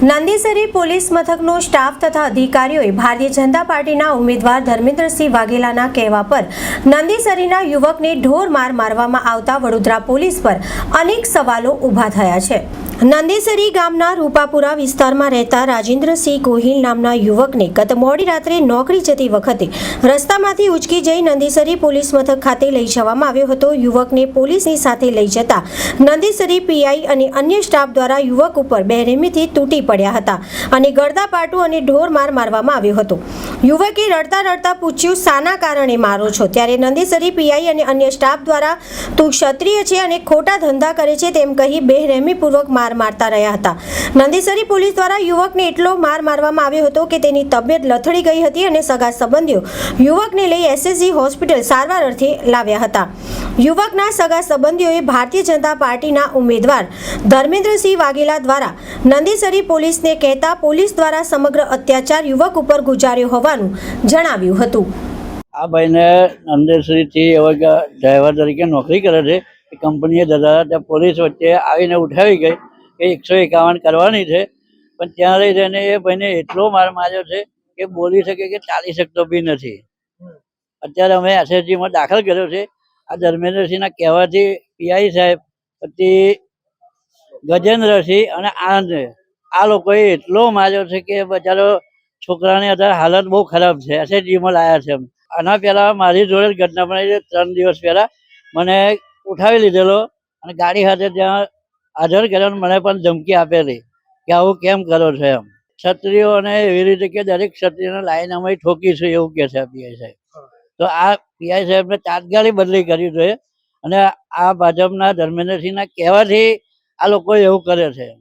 નંદીસરી police મથકનો staff તથા અધિકારીઓએ ભારતીય જનતા પાર્ટીના ઉમેદવાર ધર્મેન્દ્રસિંહ વાઘેલાના કહેવા પર નંદીસરીના યુવકને ઢોર માર મારવામાં આવતા વડોદરા પોલીસ પર અનેક સવાલો ઊભા થયા છે. નંદીસરી ગામના રૂપાપુરા વિસ્તારમાં રહેતા રાજેન્દ્રસિંહ ગોહિલ નામના યુવકને ગત મોડી રાત્રે નોકરી જતી વખતે રસ્તામાંથી ઉચકી જઈ નંદીસરી પોલીસ મથક ખાતે લઈ જવામાં આવ્યો હતો. યુવકને પોલીસની સાથે લઈ જતા નંદીસરી પીઆઈ અને અન્ય સ્ટાફ દ્વારા યુવક ઉપર બેરહેમીથી તૂટી પડ્યા હતા અને ગળદાપાટું અને ઢોર માર મારવામાં આવ્યો હતો. યુવકે રડતા રડતા પૂછ્યું, શાના કારણે મારો છો? ત્યારે નંદીસરી પીઆઈ અને અન્ય સ્ટાફ દ્વારા, તું ક્ષત્રિય છે અને ખોટા ધંધા કરે છે, તેમ કહી બેરહેમીપૂર્વક માર મારતા રહ્યા હતા. નંદીસરી પોલીસ દ્વારા યુવકને એટલો માર મારવામાં આવ્યો હતો કે તેની તબિયત લથડી ગઈ હતી અને સગા સંબંધીઓ યુવકને લઈ એસએસજી હોસ્પિટલ સારવાર અર્થે લાવ્યા હતા. યુવકના સગા સંબંધીઓએ ભારતીય જનતા પાર્ટીના ઉમેદવાર ધર્મેન્દ્રસિંહ વાઘેલા દ્વારા નંદીસરી પોલીસને કહેતા પોલીસ દ્વારા સમગ્ર અત્યાચાર યુવક ઉપર ગુજાર્યો હોવાનું જણાવ્યું હતું. આ ભાઈને નંદેશ્વરીથી એવા ડ્રાઈવર તરીકે નોકરી કરે છે. કંપનીએ દાદા ત્યાં પોલીસ વચ્ચે આવીને ઉઠાવી ગઈ કે એકસો એકાવન કરવાની છે. પણ ત્યાં જઈને એ ભાઈને એટલો માર માર્યો છે કે બોલી શકે કે ચાલી શકતો બી નથી. અત્યારે અમે એસએસજીમાં દાખલ કર્યો છે. આ ધર્મેન્દ્રસિંહના કહેવાથી પીઆઈ સાહેબ પછી ગજેન્દ્રસિંહ અને આનંદ આ લોકોએ એટલો માર્યો છે કે બચારો છોકરાની અત્યારે હાલત બહુ ખરાબ છે. એસએચજીમાં લાયા છે. આના પહેલા મારી જોડે ઘટના બની છે, ત્રણ દિવસ પહેલા. મને ઉઠાવી લીધેલો અને ગાડી સાથે ત્યાં હાજર કર્યો મને પણ ધમકી આપેલી કે આવું કેમ કરો છો એમ. ક્ષત્રિયોને એવી રીતે કે દરેક ક્ષત્રિયને લાઈન અમે ઠોકીશું એવું કે છે પીઆઈ સાહેબ. તો આ પીઆઈ સાહેબને તાત્કાલિક બદલી કરવી જોઈએ અને આ ભાજપના ધર્મેન્દ્રસિંહના કહેવાથી આ લોકો એવું કરે છે.